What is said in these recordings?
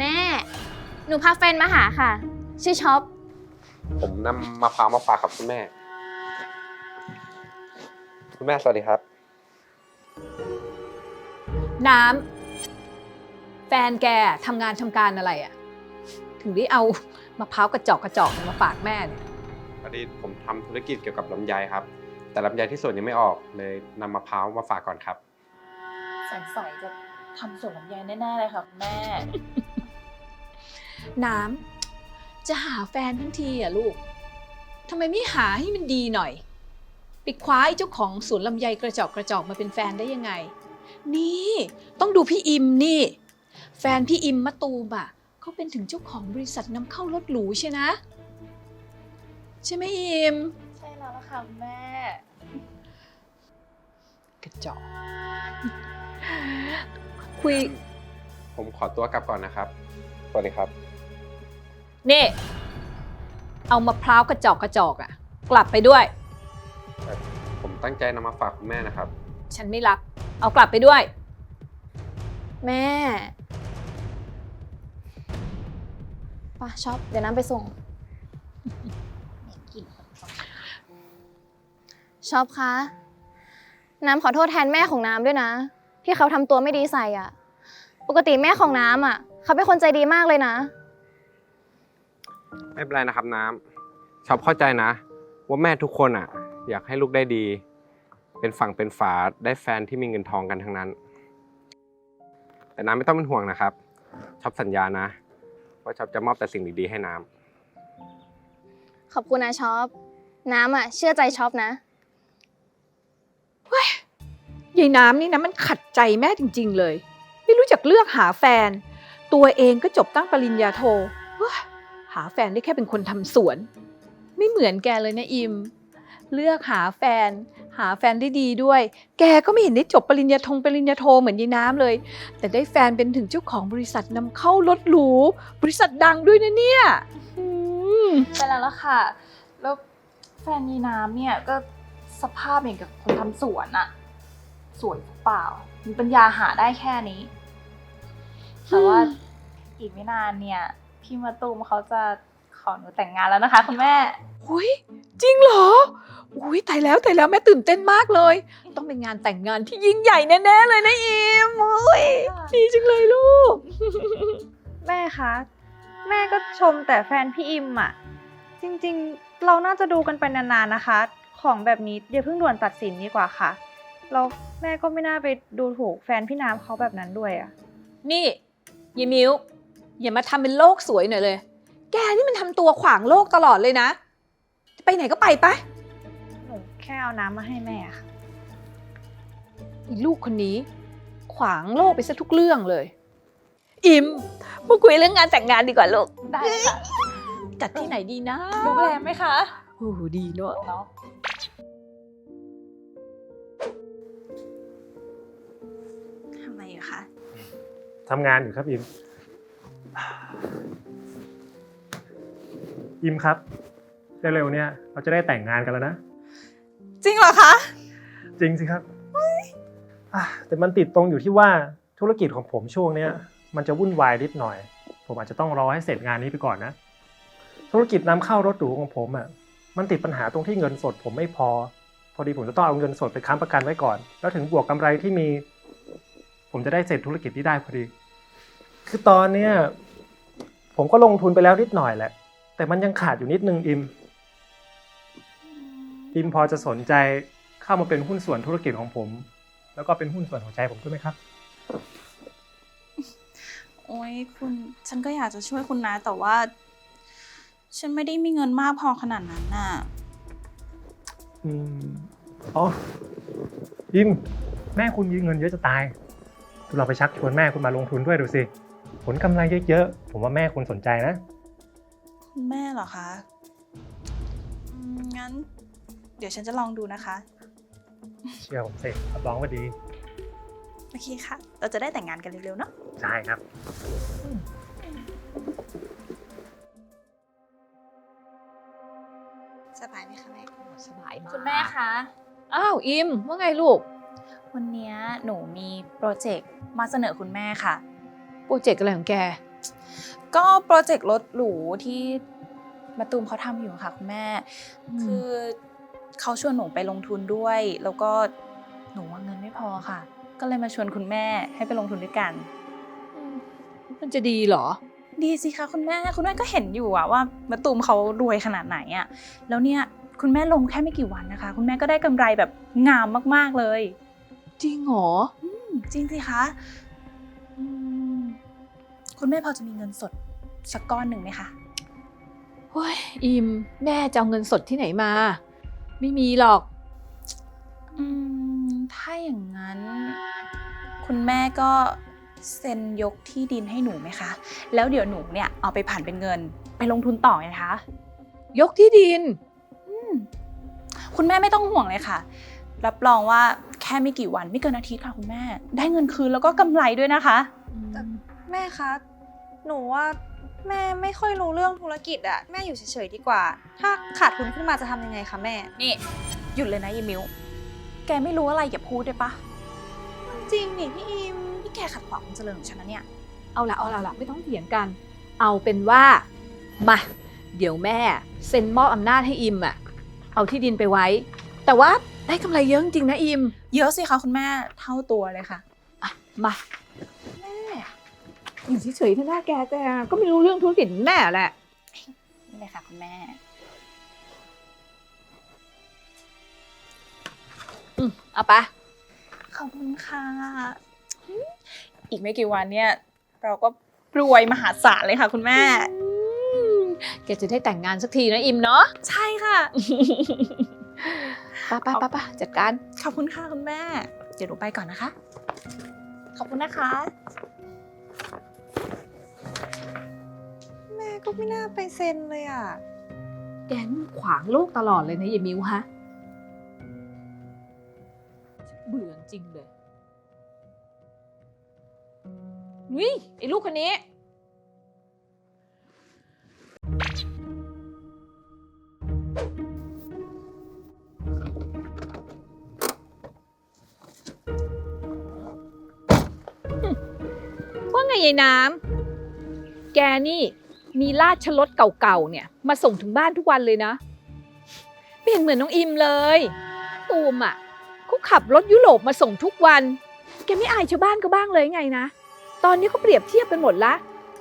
แม่ หนูพาแฟนมาหาค่ะ ชื่อช็อป ผมนำมะพร้าวมาฝากครับคุณแม่ คุณแม่สวัสดีครับ น้ำแฟนแกทำงานทำการอะไรอะถึงได้เอามะพร้าวกระจอกกระจอกมาฝากแม่เนี่ยพอดีผมทำธุรกิจเกี่ยวกับลำไยครับ แต่ลำไยที่สวนยังไม่ออกเลยนำมะพร้าวมาฝากก่อนครับ สงสัยจะ ทำสวนลำไยแน่ๆเลยค่ะคุณแม่ น้ำจะหาแฟนทั้งทีอะลูกทำไมไม่หาให้มันดีหน่อย ไปคว้าไอ้เจ้าของสวนลำไยกระจอกกระจอกมาเป็นแฟนได้ยังไง นี่ต้องดูพี่อิมนี่ แฟนพี่อิมมะตูมอะเขาเป็นถึงเจ้าของบริษัทนำเข้ารถหรูใช่นะ ใช่ไหมอิมใช่แล้วล่ะค่ะคุณแม่ กระจอก คุย ผมขอตัวกลับก่อนนะครับ สวัสดีครับ นี่ เอามะพร้าวกระจอกกระจอกอะกลับไปด้วย ผมตั้งใจนำมาฝากคุณแม่นะครับ ฉันไม่รับ เอากลับไปด้วย แม่ไป่ะช็อป เดี๋ยวน้ำไปส่งช็อปคะ น้ำขอโทษแทนแม่ของน้ำด้วยนะ ที่เขาทำตัวไม่ดีใส่อะ ปกติแม่ของน้ำอะ เขาเป็นคนใจดีมากเลยนะ ไม่เป็นไรนะครับน้ำชอบเข้าใจนะ ว่าแม่ทุกคนอะ อยากให้ลูกได้ดี เป็นฝั่งเป็นฝาได้แฟนที่มีเงินทองกันทั้งนั้น แต่น้ำไม่ต้องเป็นห่วงนะครับชอบสัญญานะ ว่าชอบจะมอบแต่สิ่งดีๆให้น้ำ ขอบคุณนะช็อป น้ำอะ เชื่อใจช็อปนะ ยายน้ำนี่นะมันขัดใจแม่จริง ๆ เลย ไม่รู้จักเลือกหาแฟน ตัวเองก็จบตั้งปริญญาโทเหาแฟนได้แค่เป็นคนทำสวน ไม่เหมือนแกเลยนะอิม เลือกหาแฟน หาแฟนได้ดีด้วย แกก็ไม่เห็นได้จบปริญญาทงปริญญาโทเหมือนยายน้ำเลย แต่ได้แฟนเป็นถึงเจ้าของบริษัทนำเข้ารถหรูบริษัทดังด้วยนะเนี่ยอืมใช่แล้วล่ะค่ะ แล้วแฟนยีน้ำเนี่ยก็สภาพอย่างกับคนทำสวนอะ สวยเปล่า มีปัญญาหาได้แค่นี้ แต่ว่าอีกไม่นานเนี่ย พี่มาตูมเขาจะขอหนูแต่งงานแล้วนะคะ คุณแม่ อุ้ยจริงเหรอ อุ้ยตายแล้วตายแล้วแม่ตื่นเต้นมากเลย ต้องเป็นงานแต่งงานที่ยิ่งใหญ่แน่ๆเลยนะอิมอุ้ยดีจังเลยลูก แม่คะ แม่ก็ชมแต่แฟนพี่อิมอะจริงๆ เราน่าจะดูกันไปนานๆนะคะ ของแบบนี้อย่าเพิ่งด่วนตัดสินดีกว่าค่ะ แล้วแม่ก็ไม่น่าไปดูถูกแฟนพี่น้ำเขาแบบนั้นด้วยอะนี่ยายมิวอย่ามาทำเป็นโลกสวยหน่อยเลย แกนี่มันทำตัวขวางโลกตลอดเลยนะ ไปไหนก็ไปปะหนูแค่เอาน้ำมาให้แม่ค่ะไอีลูกคนนี้ ขวางโลกไปซะทุกเรื่องเลย อิมมาคุยเรื่องงานแต่งงานดีกว่าลูกได้ค่ะจัดที่ไหนดีนะ โรงแรมไหมคะ โอ้โหดีเนอะเนาะ อะคะทำงานอยู่ครับอิม อิมครับเร็วๆเนี่ยเราจะได้แต่งงานกันแล้วนะ จริงเหรอคะ จริงสิครับอะแต่มันติดตรงอยู่ที่ว่าธุรกิจของผมช่วงเนี้ยมันจะวุ่นวายนิดหน่อย ผมอาจจะต้องรอให้เสร็จงานนี้ไปก่อนนะ ธุรกิจนำเข้ารถหรูของผมอะมันติดปัญหาตรงที่เงินสดผมไม่พอ พอดีผมจะต้องเอาเงินสดไปค้ำประกันไว้ก่อน แล้วถึงบวกกำไรที่มี ผมจะได้เสร็จธุรกิจที่ได้พอดี คือตอนเนี้ยผมก็ลงทุนไปแล้วนิดหน่อยแหละ แต่มันยังขาดอยู่นิดนึงอิม อิมพอจะสนใจเข้ามาเป็นหุ้นส่วนธุรกิจของผม แล้วก็เป็นหุ้นส่วนของใจผมด้วยไหมครับ โอ้ยคุณฉันก็อยากจะช่วยคุณนะ แต่ว่า ฉันไม่ได้มีเงินมากพอขนาดนั้นน่ะ อืมอ๋ออิม แม่คุณยืมเงินเยอะจะตาย คุณลองไปชักชวนแม่คุณมาลงทุนด้วยดูสิ ผลกำไรเยอะๆ ผมว่าแม่คุณสนใจนะ คุณแม่เหรอคะอืมงั้น เดี๋ยวฉันจะลองดูนะคะ เชื่อผมสิรับรองว่าดี โอเคค่ะ เราจะได้แต่งงานกันเร็วๆเนาะ ใช่ครับ สบายไหมคะแม่ สบายมากคุณแม่คะ อ้าว อิมว่าไงลูก วันเนี้ยหนูมีโปรเจกต์มาเสนอคุณแม่ค่ะ โปรเจกต์อะไรของแก ก็โปรเจกต์รถหรูที่มาตูมเขาทำอยู่ค่ะคุณแม่ คือเขาชวนหนูไปลงทุนด้วย แล้วก็หนูว่าเงินไม่พอค่ะ ก็เลยมาชวนคุณแม่ให้ไปลงทุนด้วยกัน มันจะดีเหรอ ดีสิคะคุณแม่ คุณแม่ก็เห็นอยู่อะว่ามาตูมเขารวยขนาดไหนอะแล้วเนี่ยคุณแม่ลงแค่ไม่กี่วันนะคะ คุณแม่ก็ได้กำไรแบบงามมากๆเลย จริงเหรออืมจริงสิคะอืมคุณแม่พอจะมีเงินสดสักก้อนหนึ่งไหมคะโอ้ยอิมแม่จะเอาเงินสดที่ไหนมา ไม่มีหรอก อืม ถ้าอย่างนั้น คุณแม่ก็เซ็นยกที่ดินให้หนูไหมคะ แล้วเดี๋ยวหนูเนี่ยเอาไปผ่านเป็นเงินไปลงทุนต่อไงคะ ยกที่ดิน อืมคุณแม่ไม่ต้องห่วงเลยค่ะ รับรองว่าแค่ไม่กี่วันไม่เกินอาทิตย์ค่ะคุณแม่ ได้เงินคืนแล้วก็กำไรด้วยนะคะ แม่คะ หนูว่าแม่ไม่ค่อยรู้เรื่องธุรกิจอะแม่อยู่เฉยๆดีกว่า ถ้าขาดทุนขึ้นมาจะทำยังไงคะแม่ นี่ หยุดเลยนะยีมิว แกไม่รู้อะไรอย่าพูดได้ปะจริงนี่พี่อิมนี่แกขัดขวางความเจริญของฉันนะเนี่ย เอาละเอาละเอาละไม่ต้องเถียงกัน เอาเป็นว่ามาเดี๋ยวแม่เซ็นมอบอำนาจให้อิมอะเอาที่ดินไปไว้ แต่ว่าได้กำไรเยอะจริงๆนะอิม เยอะสิคะคุณแม่เท่าตัวเลยค่ะอะมาแม่อยู่เฉยๆถ้าหน้าแกแต่ก็ไม่รู้เรื่องธุรกิจแน่แหละ นี่เลยค่ะคุณแม่ อืมเอาไปะขอบคุณค่ะอีกไม่กี่วันเนี่ย เราก็รวยมหาศาลเลยค่ะ คุณแม่ แกจะได้แต่งงานสักทีนะอิมเนาะ ใช่ค่ะไป้าป้าป้าป้าจัดการ ขอบคุณค่ะคุณแม่ เดี๋ยวหนูไปก่อนนะคะ ขอบคุณนะคะ แม่ก็ไม่น่าไปเซ็นเลยอะแกนี่ขวางโลกตลอดเลยนะยายมิวฮะเบื่อจริงเลยนี่ไอ้ลูกคนนี้ ไงยายน้ำแกนี่มีราชรถเก่าๆเนี่ย มาส่งถึงบ้านทุกวันเลยนะไม่เห็นเหมือนน้องอิมเลยตูมอะเขาขับรถยุโรปมาส่งทุกวัน แกไม่อายชาวบ้านก็บ้างเลยไงนะ ตอนนี้เขาเปรียบเทียบกันหมดละ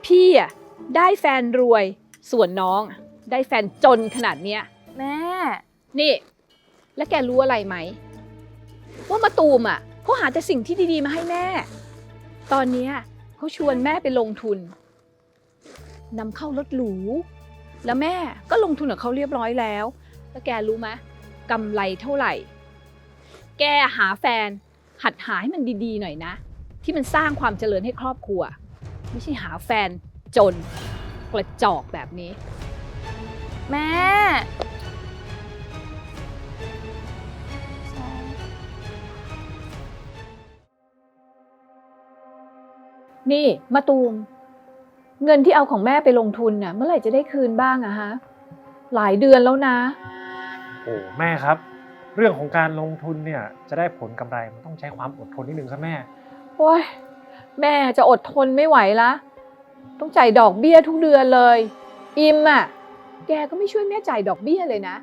พี่อะได้แฟนรวย ส่วนน้องอะได้แฟนจนขนาดเนี้ย แม่ นี่ แล้วแกรู้อะไรไหม ว่ามาตูมอะเขาหาแต่สิ่งที่ดีๆมาให้แม่ ตอนเนี้ย เขาชวนแม่ไปลงทุนนำเข้ารถหรู แล้วแม่ก็ลงทุนกับเขาเรียบร้อยแล้ว แล้วแกรู้ไหมกำไรเท่าไหร่ แกหาแฟน หัดหาให้มันดีๆหน่อยนะ ที่มันสร้างความเจริญให้ครอบครัว ไม่ใช่หาแฟนจนกระจอกแบบนี้ แม่ นี่มาตูม เงินที่เอาของแม่ไปลงทุนน่ะ เมื่อไหร่จะได้คืนบ้างอะฮะ หลายเดือนแล้วนะ โอ้แม่ครับ เรื่องของการลงทุนเนี่ยจะได้ผลกำไรมันต้องใช้ความอดทนนิดนึงครับแม่ โอ้ยแม่จะอดทนไม่ไหวละต้องจ่ายดอกเบี้ยทุกเดือนเลย อิมอะแกก็ไม่ช่วยแม่จ่ายดอกเบี้ยเลยนะ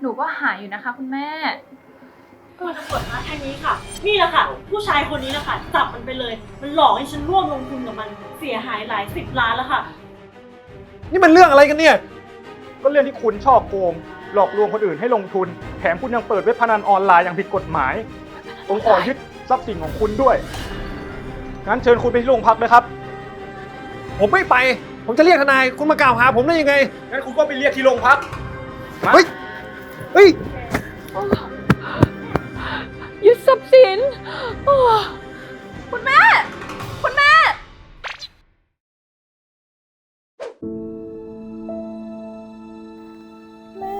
หนูก็หาอยู่นะคะคุณแม่ คุณตำรวจคะทางนี้ค่ะ นี่แหละค่ะ ผู้ชายคนนี้แหละค่ะจับมันไปเลย มันหลอกให้ฉันร่วมลงทุนกับมันเสียหายหลายสิบล้านแล้วค่ะ นี่มันเรื่องอะไรกันเนี่ย ก็เรื่องที่คุณชอบโกง หลอกลวงคนอื่นให้ลงทุน แถมคุณยังเปิดเว็บพนันออนไลน์อย่างผิดกฎหมาย ผมขอยึดทรัพย์สินของคุณด้วย งั้นเชิญคุณไปที่โรงพักเลยครับ ผมไม่ไป ผมจะเรียกทนาย คุณมากล่าวหาผมได้ยังไง งั้นคุณก็ไปเรียกที่โรงพักมาเฮ้ย เฮ้ย ยึดทรัพย์สินโอ้คุณแม่ คุณแม่ แม่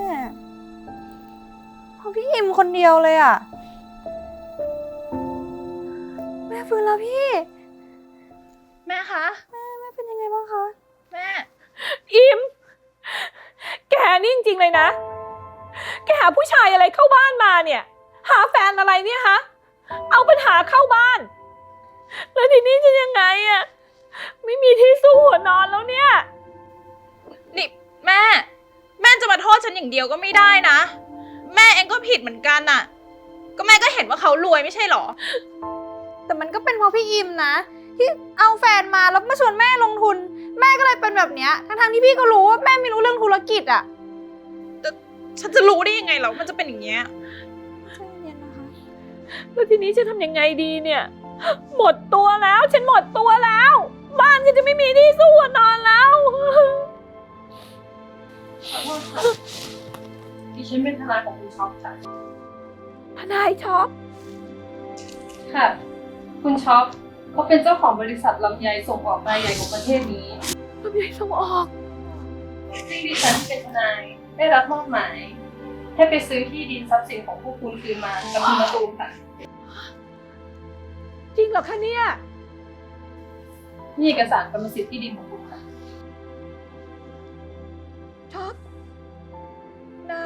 เพราะพี่อิมคนเดียวเลยอะแม่ฟื้นแล้วพี่ แม่คะแม่เป็นยังไงบ้างคะ แม่ อิม แกนี่จริงๆเลยนะ แกหาผู้ชายอะไรเข้าบ้านมาเนี่ย หาแฟนอะไรเนี่ยฮะ เอาปัญหาเข้าบ้าน แล้วทีนี้จะยังไงอะไม่มีที่หัวนอนแล้วเนี่ย นี่แม่ แม่จะมาโทษฉันอย่างเดียวก็ไม่ได้นะ แม่เองก็ผิดเหมือนกันน่ะ ก็แม่ก็เห็นว่าเขารวยไม่ใช่เหรอ แต่มันก็เป็นเพราะพี่อิมนะ ที่เอาแฟนมาแล้วมาชวนแม่ลงทุน แม่ก็เลยเป็นแบบเนี้ยทั้งๆที่พี่ก็รู้ว่าแม่ไม่รู้เรื่องธุรกิจอะฉันจะรู้ได้ยังไงเหรอมันจะเป็นอย่างเงี้ย แล้วทีนี้จะทำยังไงดีเนี่ย หมดตัวแล้ว ฉันหมดตัวแล้ว บ้านก็จะไม่มีที่สู้หัวนอนแล้วดิฉันเป็นทนายของคุณช็อปค่ะทนายช็อปค่ะ คุณช็อปเขาเป็นเจ้าของบริษัทลำไยส่งออกรายใหญ่ของประเทศนี้ลำไยส่งออกซึ่งดิฉันที่เป็นทนายได้รับมอบหมายให้ไปซื้อที่ดินทรัพย์สินของพวกคุณคืนมากับคุณมาตูมค่ะ จริงเหรอคะเนี่ย นี่เอกสารกรรมสิทธิ์ที่ดินของคุณค่ะช็อป น้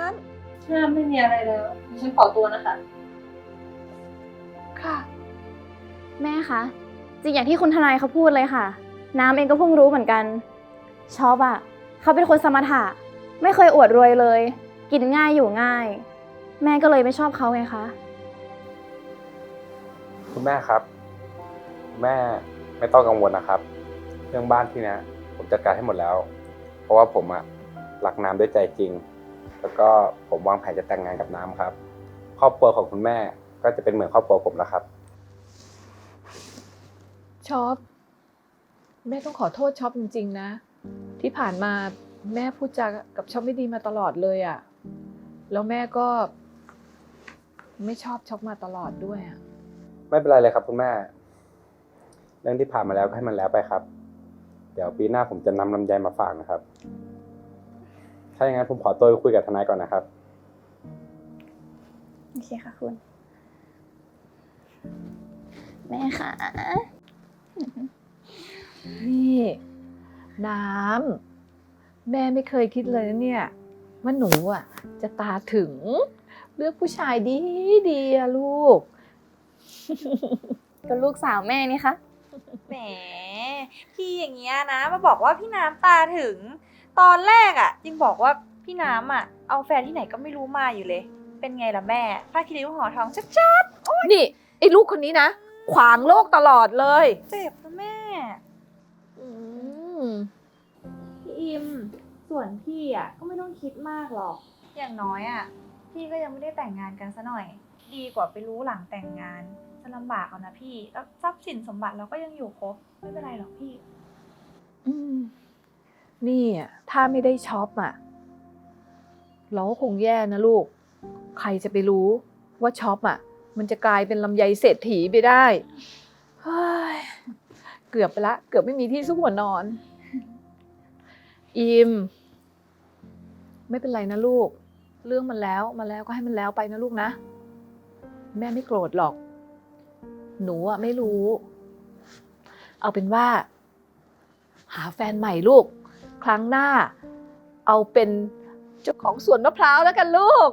ถ้าไม่มีอะไรแล้วดิฉันขอตัวนะคะำค่ะ แม่คะจริงอย่างที่คุณทนายเขาพูดเลยค่ะ น้ำเองก็เพิ่งรู้เหมือนกันชอบอะเขาเป็นคนสมถะ ไม่เคยอวดรวยเลย กินง่ายอยู่ง่าย แม่ก็เลยไม่ชอบเขาไงคะ คุณแม่ครับคุณ แม่ไม่ต้องกังวลนะครับ เรื่องบ้านที่เนี้ยผมจัดการให้หมดแล้ว เพราะว่าผมอะรักน้ำด้วยใจจริง แล้วก็ผมวางแผนจะแต่งงานกับน้ำครับ ครอบครัวของคุณแม่ก็จะเป็นเหมือนครอบครัวผมแล้วครับช็อปแม่ต้องขอโทษช็อปจริง ๆ นะ ที่ผ่านมาแม่พูดจากับช็อปไม่ดีมาตลอดเลยอะ่ะแล้วแม่ก็ ไม่ชอบช็อปมาตลอดด้วยอะไม่เป็นไรเลยครับคุณแม่ เรื่องที่ผ่านมาแล้วก็ให้มันแล้วไปครับ เดี๋ยวปีหน้าผมจะนำลำไยมาฝากนะครับ ถ้าอย่างนั้นผมขอตัวไปคุยกับทนายก่อนนะครับ โอเคค่ะคุณ แม่ค่ะ นี่ น้ำแม่ไม่เคยคิดเลยนะเนี่ยว่าหนูอะ จะตาถึง เลือกผู้ชายดีดีอะลูก ก็ลูกสาวแม่นี่คะ แหม พี่อย่างเงี้ยนะ มาบอกว่าพี่น้ำตาถึง ตอนแรกอะ่ะยังบอกว่าพี่น้ำอะ เอาแฟนที่ไหนก็ไม่รู้มาอยู่เลย เป็นไงล่ะแม่ผ้าคิริ้วห่อทองชัดนี่ไอ้ลูกคนนี้นะ ขวางโลกตลอดเลย ๆเจ็บนะแม่ อืมพี่อิม ส่วนพี่อะก็ไม่ต้องคิดมากหรอก อย่างน้อยอะ พี่ก็ยังไม่ได้แต่งงานกันซะหน่อย ดีกว่าไปรู้หลังแต่งงานจะ ลำบากเอานะพี่ แล้วทรัพย์สินสมบัติเราก็ยังอยู่ครบ ไม่เป็นไรหรอกพี่ อืม นี่อะถ้าไม่ได้ช็อปอะ เราก็คงแย่นะลูก ใครจะไปรู้ว่าช็อปอะ มันจะกลายเป็นลำไยเศรษฐีไปได้เฮ้ยเกือบไปละ เกือบไม่มีที่สู้หัวนอน อิม ไม่เป็นไรนะลูก เรื่องมันแล้วมาแล้วก็ให้มันแล้วไปนะลูกนะ แม่ไม่โกรธหรอก หนูอะไม่รู้ เอาเป็นว่า หาแฟนใหม่ลูก ครั้งหน้า เอาเป็นเจ้าของสวนมะพร้าวแล้วกันลูก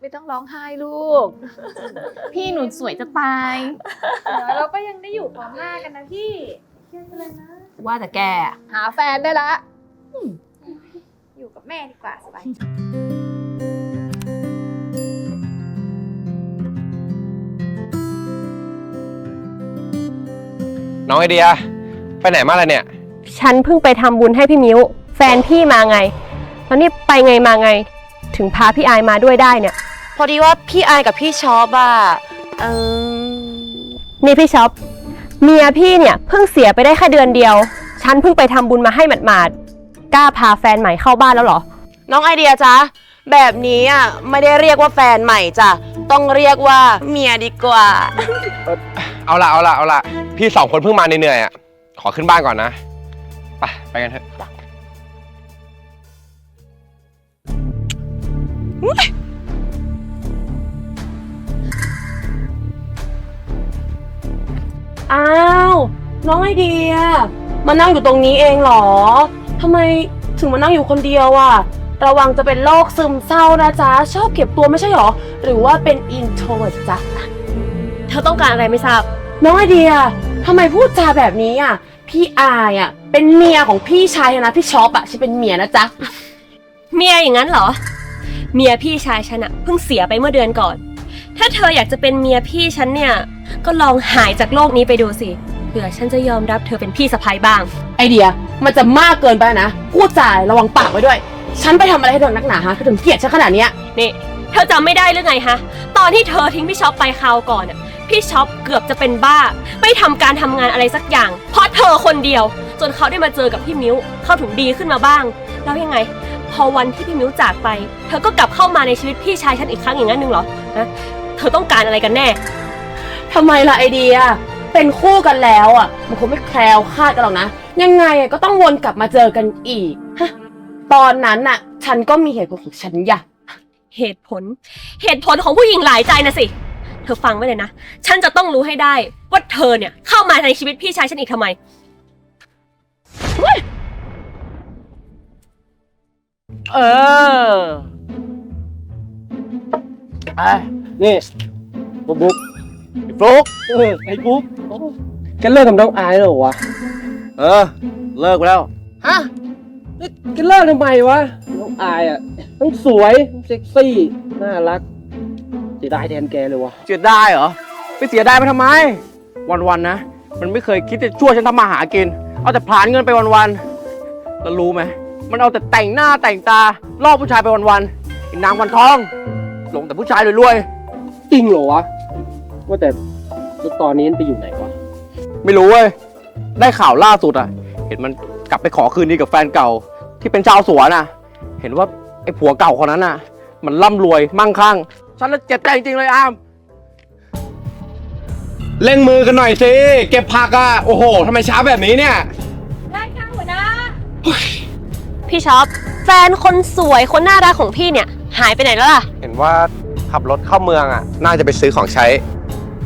ไม่ต้องร้องไห้ลูก พี่หนูสวยจะตายเดี๋ยวเราก็ยังได้อยู่พร้อมหน้ากันนะพี่เครียดไปเลยนะ ว่าแต่แก หาแฟนได้ละ อยู่กับแม่ดีกว่าสบาย น้องไอเดีย ไปไหนมาล่ะเนี่ย ฉันเพิ่งไปทำบุญให้พี่มิ้ว แฟนพี่มาไง แล้วนี่ไปไงมาไง ถึงพาพี่อายมาด้วยได้เนี่ย พอดีว่าพี่อายกับพี่ชอบอะเออนี่พี่ช็อป เมียพี่เนี่ยเพิ่งเสียไปได้แค่เดือนเดียว ฉันเพิ่งไปทำบุญมาให้หมาดๆ กล้าพาแฟนใหม่เข้าบ้านแล้วเหรอ น้องไอเดียจ๊ะ แบบนี้อะไม่ได้เรียกว่าแฟนใหม่จ้ะ ต้องเรียกว่าเมียดีกว่า เอาละเอาละเอาละพี่สองคนเพิ่งมาเหนื่อยๆอะขอขึ้นบ้านก่อนนะไปไปกันเถอะอ้าว น้องไอเดีย มานั่งอยู่ตรงนี้เองเหรอทำไมถึงมานั่งอยู่คนเดียวอะระวังจะเป็นโรคซึมเศร้านะจ๊ะ ชอบเก็บตัวไม่ใช่หรอ หรือว่าเป็นอินโทรเวิร์จ๊ะ เธอต้องการอะไรไม่ทราบ น้องไอเดียทำไมพูดจาแบบนี้อะ พี่อายอะ เป็นเมียของพี่ชายนะพี่ช็อปอะฉันเป็นเมียนะจ๊ะ เมียอย่างนั้นเหรอ เมียพี่ชายฉันอะเพิ่งเสียไปเมื่อเดือนก่อน ถ้าเธออยากจะเป็นเมียพี่ฉันเนี่ย ก็ลองหายจากโลกนี้ไปดูสิเผื่อฉันจะยอมรับเธอเป็นพี่สะพ้ายบ้าง ไอเดียมันจะมากเกินไปนะ พูดจาระวังปากไว้ด้วย ฉันไปทำอะไรให้โดนนักหนาฮะเธอถึงเกลียดฉันขนาดเนี้ย นี่ เธอจำไม่ได้หรือไงฮะ ตอนที่เธอทิ้งพี่ช็อปไปคราวก่อนอะ พี่ช็อปเกือบจะเป็นบ้า ไม่ทำการทำงานอะไรสักอย่าง เพราะเธอคนเดียว จนเขาได้มาเจอกับพี่มิ้ว เขาถึงดีขึ้นมาบ้าง แล้วยังไง พอวันที่พี่มิ้วจากไป เธอก็กลับเข้ามาในชีวิตพี่ชายฉันอีกครั้งอย่างนั้นหนึ่งเหรอนะเธอต้องการอะไรกันแน่ ทำไมล่ะไอเดีย เป็นคู่กันแล้วอะ มันคงไม่แคล้วคลาดกันหรอกนะ ยังไงอะก็ต้องวนกลับมาเจอกันอีกฮะตอนนั้นน่ะ ฉันก็มีเหตุผลของฉันอย่า เหตุผล เหตุผลของผู้หญิงหลายใจนะสิเธอฟังไว้เลยนะ ฉันจะต้องรู้ให้ได้ ว่าเธอเนี่ยเข้ามาในชีวิตพี่ชายฉันอีกทำไม เออไอ้นี่บุ๊กบุ๊กไอ้ฟลุกเออไอ้บุ๊กโอ้แกเลิกกับน้องอายแล้วเหรอวะเออ เลิกไปแล้ว ฮะนี่แกเลิกทำไมวะ น้องอายอะทั้งสวยทั้งเซ็กซี่ น่ารัก เสียดายแทนแกเลยวะเสียดายเหรอไปเสียดายไปทำไม วันๆนะ มันไม่เคยคิดจะช่วยฉันทำมาหากิน เอาแต่ผลานเงินไปวันๆแล้วรู้ไหมมันเอาแต่แต่งหน้าแต่งตาล่อผู้ชายไปวันๆไอ้นางวันทอง หลงแต่ผู้ชายรวยจริงเหรอวะว่าแต่แล้วตอนนี้มันไปอยู่ไหนวะๆไม่รู้เว้ยได้ข่าวล่าสุดอะ เห็นมันกลับไปขอคืนดีกับแฟนเก่า ที่เป็นชาวสวนอะ เห็นว่าไอ้ผัวเก่าคนนั้นอะ มันร่ำรวยมั่งคั่ง ฉันละเจ็บใจจริงๆเลยอามเร่งมือกันหน่อยสิเก็บผักอะโอ้โหทำไมช้าแบบนี้เนี่ยได้ค่ะหัวหน้า พี่ช็อปแฟนคนสวยคนน่ารักของพี่เนี่ย หายไปไหนแล้วล่ะ เห็นว่าขับรถเข้าเมืองอะน่าจะไปซื้อของใช้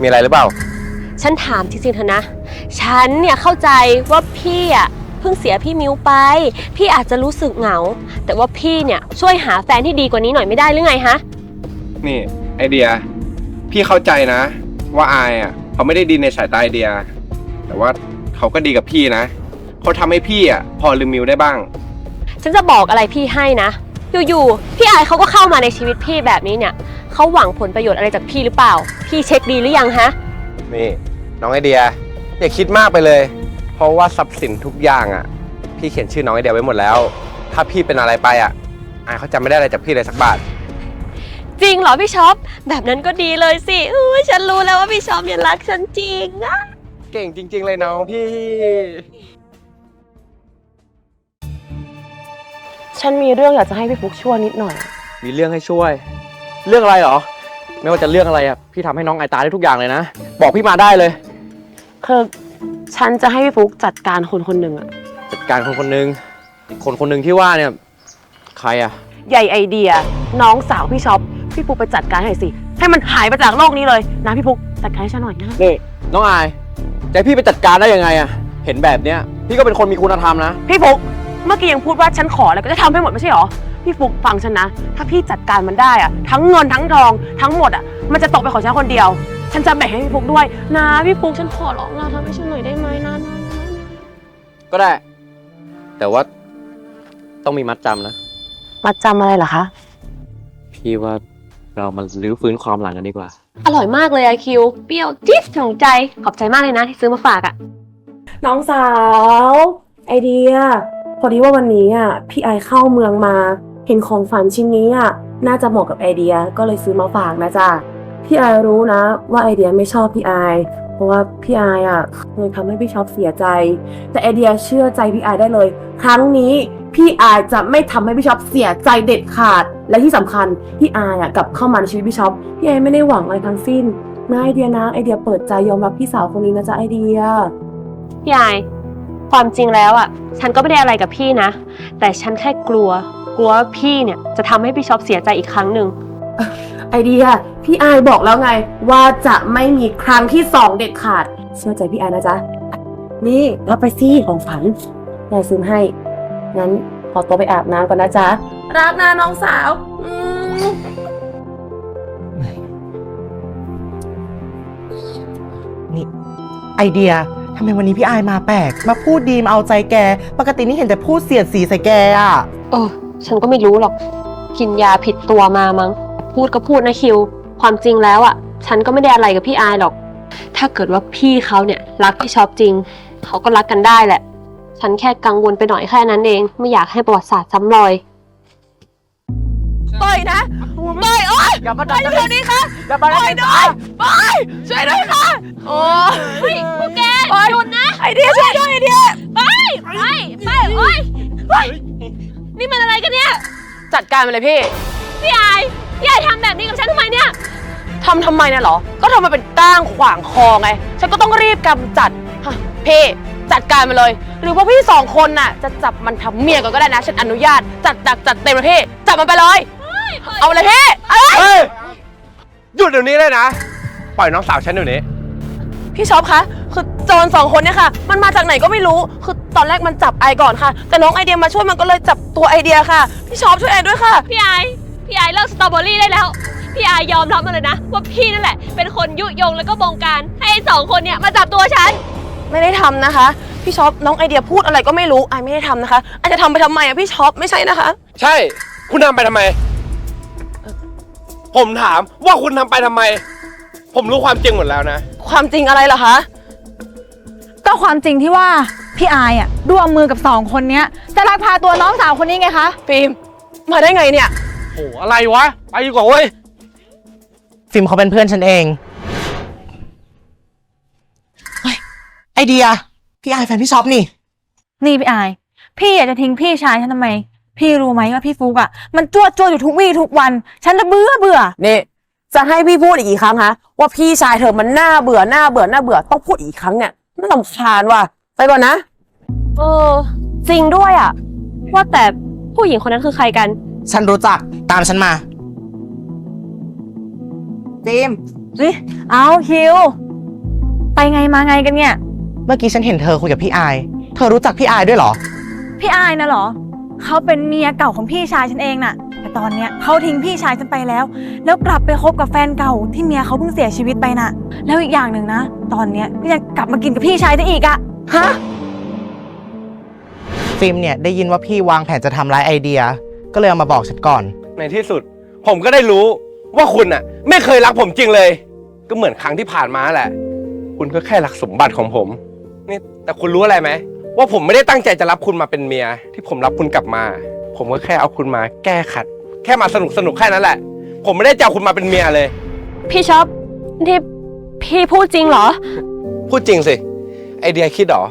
มีอะไรหรือเปล่า ฉันถามจริงๆเถอะนะ ฉันเนี่ยเข้าใจว่าพี่อะเพิ่งเสียพี่มิวไป พี่อาจจะรู้สึกเหงา แต่ว่าพี่เนี่ยช่วยหาแฟนที่ดีกว่านี้หน่อยไม่ได้หรือไงฮะ นี่ไอเดีย พี่เข้าใจนะ ว่าอายอะเขาไม่ได้ดีในสายตาไอเดีย แต่ว่าเขาก็ดีกับพี่นะเขาทำให้พี่อะพอลืมมิวได้บ้าง ฉันจะบอกอะไรพี่ให้นะ อยู่ๆ พี่อายเขาก็เข้ามาในชีวิตพี่แบบนี้เนี่ย เขาหวังผลประโยชน์อะไรจากพี่หรือเปล่า พี่เช็คดีหรือยังฮะ นี่ น้องไอเดีย อย่าคิดมากไปเลย เพราะว่าทรัพย์สินทุกอย่างอะพี่เขียนชื่อน้องไอเดียไว้หมดแล้ว ถ้าพี่เป็นอะไรไปอะอายเขาจำไม่ได้อะไรจากพี่เลยสักบาท จริงเหรอพี่ช็อป แบบนั้นก็ดีเลยสิอุ้ยฉันรู้แล้วว่าพี่ช็อปเนี่ยรักฉันจริงอะเก่งจริง ๆ เลยน้องพี่ ฉันมีเรื่องอยากจะให้พี่ฟุกช่วยนิดหน่อย มีเรื่องให้ช่วย เรื่องอะไรเหรอ ไม่ว่าจะเรื่องอะไรอะพี่ทำให้น้องไอตายได้ทุกอย่างเลยนะ บอกพี่มาได้เลย คือฉันจะให้พี่ฟุกจัดการคนคนหนึ่งอะจัดการคนคนหนึงอีกคนคนหนึงที่ว่าเนี่ย ใครอะ ใหญ่ไอเดีย น้องสาวพี่ช็อป พี่ฟุกไปจัดการให้หน่อยสิ ให้มันหายไปจากโลกนี้เลย นะพี่ฟุกจัดการให้ฉันหน่อยนะ นี่น้องอายแต่พี่ไปจัดการได้ยังไงอะเห็นแบบเนี้ย พี่ก็เป็นคนมีคุณธรรมนะ พี่ฟุกเมื่อกี้ยังพูดว่าฉันขอแล้วก็จะทำให้หมดไม่ใช่หรอ พี่ฟุกฟังฉันนะ ถ้าพี่จัดการมันได้อะทั้งเงินทั้งทองทั้งหมดอะมันจะตกเป็นของฉันคนเดียว ฉันจะแบ่งให้พี่ฟุกด้วย นะพี่ฟุกฉันขอร้องเราทำให้ฉันหน่อยได้ไหมนะนะนะก็ได้ แต่ว่าต้องมีมัดจำนะมาจำอะไรเหรอคะ พี่ว่า เรามาลื้อฟื้นความหลังกันดีกว่า อร่อยมากเลยอะคิว เปรี้ยวจิ๊ดถึงใจ ขอบใจมากเลยนะที่ซื้อมาฝากอะน้องสาว ไอเดีย พอดีว่าวันนี้อะพี่ไอเข้าเมืองมา เห็นของฝันชิ้นนี้อะน่าจะเหมาะกับไอเดียก็เลยซื้อมาฝากนะจ๊ะพี่ไอรู้นะ ว่าไอเดียไม่ชอบพี่ไอเพราะว่าพี่ไออะเคยทำให้พี่ชอบเสียใจ แต่ไอเดียเชื่อใจพี่ไอได้เลย ครั้งนี้ พี่ไอจะไม่ทำให้พี่ชอบเสียใจเด็ดขาด และที่สำคัญพี่ไออะกลับเข้ามาในชีวิตพี่ชอบพี่ไอไม่ได้หวังอะไรทั้งสิ้นนะไอเดียนะไอเดียเปิดใจยอมรับพี่สาวคนนี้นะจ๊ะไอเดียพี่ไอายความจริงแล้วอะฉันก็ไม่ได้อะไรกับพี่นะ แต่ฉันแค่กลัว กลัวว่าพี่เนี่ยจะทำให้พี่ช็อปเสียใจอีกครั้งหนึ่งไอเดีย พี่อายบอกแล้วไง ว่าจะไม่มีครั้งที่สองเด็ดขาดเชื่อใจพี่อายนะจ๊ะนี่รับไปซี่ของฝันยายซื้อให้ งั้นขอตัวไปอาบน้ำก่อนนะจ๊ะ รักนะน้องสาว อืมนี่ไอเดียทำไมวันนี้พี่อายมาแปลก มาพูดดีมาเอาใจแก ปกตินี่เห็นแต่พูดเสียดสีใส่แกอะ เออ ฉันก็ไม่รู้หรอก กินยาผิดตัวมามั้ง พูดก็พูดนะคิว ความจริงแล้วอะ ฉันก็ไม่ได้อะไรกับพี่อายหรอก ถ้าเกิดว่าพี่เขาเนี่ยรักพี่ชอบจริง เขาก็รักกันได้แหละ ฉันแค่กังวลไปหน่อยแค่นั้นเอง ไม่อยากให้ประวัติศาสตร์ซ้ำรอย ปล่อยนะปล่อยโอ๊ยอย่ามาปล่อยเดี๋ยวนี้ค่ะอย่ามาปล่อยด้วยปล่อยช่วยด้วยค่ะโอ้ยพวกแกหยุดนะไอเดียช่วยด้วยไอเดียไปไปไปโอ๊ยนี่มันอะไรกันเนี่ยจัดการมันเลยพี่พี่อายพี่อายทำแบบนี้กับฉันทำไมเนี่ย ทำทำไมเนี่ยเหรอ ก็ทำมาเป็นก้างขวางคอไง ฉันก็ต้องรีบกำจัดฮะพี่ จัดการมันเลย หรือว่าพี่สองคนน่ะ จะจับมันทำเมียก่อนก็ได้นะ ฉันอนุญาต จัดจัดจัดเต็มเลยพี่ จับมันไปเลย เอาเลยพี่เอ้ยเฮ้ย หยุดเดี๋ยวนี้เลยนะ ปล่อยน้องสาวฉันเดี๋ยวนี้ พี่ช็อปคะ คือโจรสองคนเนี่ยค่ะ มันมาจากไหนก็ไม่รู้ คือตอนแรกมันจับไอก่อนค่ะ แต่น้องไอเดียมาช่วยมันก็เลยจับตัวไอเดียค่ะ พี่ช็อปช่วยไอด้วยค่ะ พี่อายพี่อายเลิกสตรอเบอรี่ได้แล้ว พี่อายยอมรับมาเลยนะ ว่าพี่นั่นแหละ เป็นคนยุยงแล้วก็บงการ ให้ไอ้สองคนเนี่ยมาจับตัวฉัน ไม่ได้ทำนะคะ พี่ช็อปน้องไอเดียพูดอะไรก็ไม่รู้ไอไม่ได้ทำนะคะไอจะทำไปทำไมอะพี่ช็อปไม่ใช่นะคะ ใช่ คุณทำไปทำไม ผมถามว่าคุณทำไปทำไม ผมรู้ความจริงหมดแล้วนะ ความจริงอะไรเหรอคะก็ความจริงที่ว่าพี่อายอะร่วมมือกับสองคนเนี้ยจะลักพาตัวน้องสาวคนนี้ไงคะฟิล์มมาได้ไงเนี่ยโอ้อะไรวะ ไปดีกว่าเว้ยฟิล์มเขาเป็นเพื่อนฉันเอง เฮ้ย ไอเดีย พี่อายแฟนพี่ช็อปนี่ นี่พี่อาย พี่อยากจะทิ้งพี่ชายฉันทำไม พี่รู้ไหมว่าพี่ฟุกอะมันจ้วดจ้วดอยู่ทุกวี่ทุกวัน ฉันจะเบื่อเบื่อ นี่จะให้พี่พูดอีกกี่ครั้งคะว่าพี่ชายเธอมันน่าเบื่อหน้าเบื่อหน้าเบื่อต้องพูดอีกครั้งเนี่ยน่าลำคาญว่ะไปก่อนนะ เออ จริงด้วยอะว่าแต่ผู้หญิงคนนั้นคือใครกัน ฉันรู้จักตามฉันมาฟิล์มสิเอาคิว ไปไงมาไงกันเนี่ย เมื่อกี้ฉันเห็นเธอคุยกับพี่อาย เธอรู้จักพี่อายด้วยเหรอ พี่อายนะเหรอ เขาเป็นเมียเก่าของพี่ชายฉันเองน่ะ แต่ตอนเนี้ยเขาทิ้งพี่ชายฉันไปแล้ว แล้วกลับไปคบกับแฟนเก่าที่เมียเขาเพิ่งเสียชีวิตไปน่ะ แล้วอีกอย่างหนึ่งนะ ตอนเนี้ยก็ยังกลับมากินกับพี่ชายฉันอีกอะฮะ ฟิล์มเนี่ยได้ยินว่าพี่วางแผนจะทำร้ายไอเดีย ก็เลยเอามาบอกฉันก่อน ในที่สุด ผมก็ได้รู้ว่าคุณน่ะ ไม่เคยรักผมจริงเลย ก็เหมือนครั้งที่ผ่านมาแหละ คุณก็แค่รักสมบัติของผม นี่แต่คุณรู้อะไรไหม ว่าผมไม่ได้ตั้งใจจะรับคุณมาเป็นเมีย ที่ผมรับคุณกลับมา ผมก็แค่เอาคุณมาแก้ขัด แค่มาสนุกสนุกๆแค่นั้นแหละ ผมไม่ได้จะเอาคุณมาเป็นเมียเลย พี่ช็อปที่พี่พูดจริงเหรอ พูดจริงสิ ไอเดียคิดเหรอ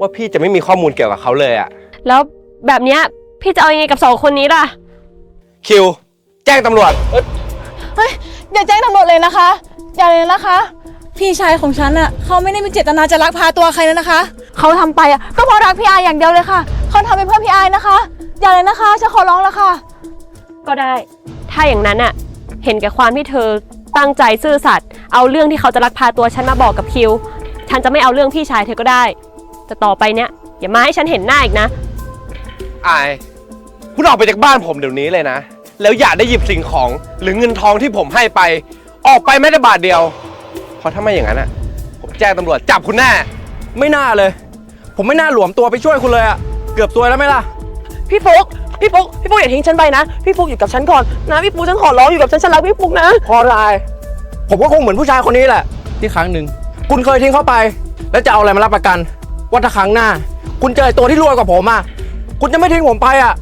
ว่าพี่จะไม่มีข้อมูลเกี่ยวกับเขาเลยอะแล้วแบบเนี้ยพี่จะเอายังไงกับสองคนนี้ล่ะ คิว แจ้งตำรวจเฮ้ยอย่าแจ้งตำรวจเลยนะคะ อย่าเลยนะคะ พี่ชายของฉันอะเขาไม่ได้มีเจตนาจะลักพาตัวใครแล้วนะคะ เขาทำไปอะก็เพราะรักพี่อายอย่างเดียวเลยค่ะ เขาทำเป็นเพื่อพี่อายนะคะ อย่าเลยนะคะฉันขอร้องแล้วค่ะ ก็ได้ ถ้าอย่างนั้นอะเห็นแก่ความที่เธอตั้งใจซื่อสัตย์เอาเรื่องที่เขาจะลักพาตัวฉันมาบอกกับคิว ฉันจะไม่เอาเรื่องพี่ชายเธอก็ได้ แต่ต่อไปเนี้ยอย่ามาให้ฉันเห็นหน้าอีกนะ อาย คุณออกไปจากบ้านผมเดี๋ยวนี้เลยนะ แล้วอย่าได้หยิบสิ่งของหรือเงินทองที่ผมให้ไป ออกไปแม้แต่บาทเดียวเพ ราะถ้าไม่อย่างนั้นอะ ผมแจ้งตำรวจจับคุณแน่ ไม่น่าเลย ผมไม่น่าหลวมตัวไปช่วยคุณเลยอะเกือบตัวแล้วไหมล่ะ พี่ฟุกพี่ฟุกพี่ฟุกอย่าทิ้งฉันไปนะ พี่ฟุกอยู่กับฉันก่อนนะพี่ฟุกฉันขอร้องอยู่กับฉันฉันรักพี่ฟุกนะพอราย ผมก็คงเหมือนผู้ชายคนนี้แหละ ที่ครั้งหนึ่งคุณเคยทิ้งเขาไป แล้วจะเอาอะไรมารับประกัน ว่าถ้าครั้งหน้า คุณเจอตัวที่รวยกว่าผมอะ คุณจะไม่ทิ้งผมไปอะ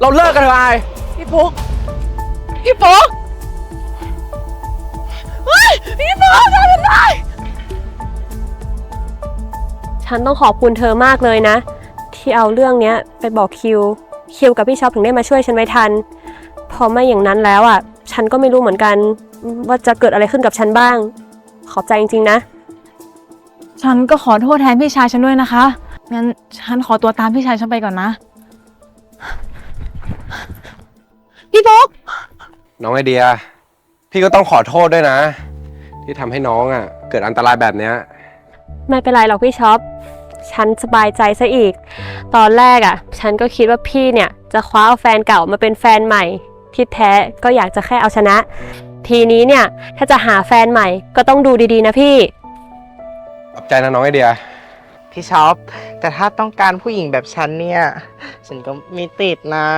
เราเลิกกันเถอะอาย พี่ฟุกพี่ฟุก เฮ้ยพี่ฟุกทำไม่ได้ฉันต้องขอบคุณเธอมากเลยนะ ที่เอาเรื่องเนี้ยไปบอกคิว คิวกับพี่ช็อปถึงได้มาช่วยฉันไว้ทัน พอไม่อย่างนั้นแล้วอะ ฉันก็ไม่รู้เหมือนกัน ว่าจะเกิดอะไรขึ้นกับฉันบ้าง ขอบใจจริงๆนะ ฉันก็ขอโทษแทนพี่ชายฉันด้วยนะคะ งั้นฉันขอตัวตามพี่ชายฉันไปก่อนนะ พี่ฟุกน้องไอเดีย พี่ก็ต้องขอโทษด้วยนะ ที่ทำให้น้องอะ เกิดอันตรายแบบเนี้ย ไม่เป็นไรหรอกพี่ช็อป ฉันสบายใจซะอีก ตอนแรกอะ ฉันก็คิดว่าพี่เนี่ย จะคว้าเอาแฟนเก่ามาเป็นแฟนใหม่ ที่แท้ก็อยากจะแค่เอาชนะ ทีนี้เนี่ย ถ้าจะหาแฟนใหม่ก็ต้องดูดีๆนะพี่ ขอบใจนะน้องไอเดีย พี่ช็อป แต่ถ้าต้องการผู้หญิงแบบฉันเนี่ย ฉันก็มีติดนะ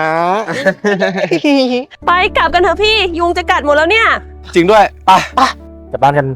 ไปกลับกันเถอะพี่ ยุงจะกัดหมดแล้วเนี่ย จริงด้วย ไป กลับบ้านกัน